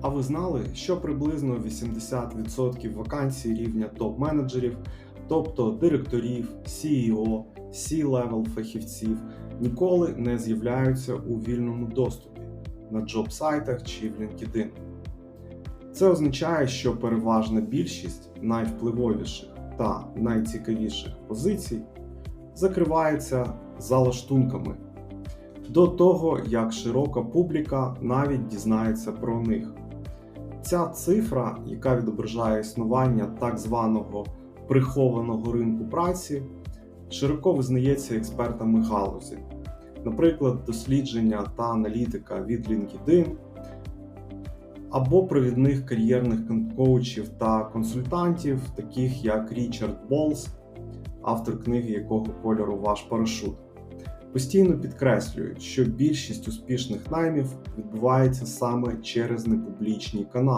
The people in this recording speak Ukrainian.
А ви знали, що приблизно 80% вакансій рівня топ-менеджерів, тобто директорів, CEO, C-level фахівців, ніколи не з'являються у вільному доступі на джоб-сайтах чи в LinkedIn. Це означає, що переважна більшість найвпливовіших та найцікавіших позицій закривається за лаштунками до того, як широка публіка навіть дізнається про них. Ця цифра, яка відображає існування так званого прихованого ринку праці, широко визнається експертами галузі. Наприклад, дослідження та аналітика від LinkedIn або провідних кар'єрних коучів та консультантів, таких як Річард Болс, автор книги Якого кольору ваш парашут. Постійно підкреслюють, що більшість успішних наймів відбувається саме через непублічні канали.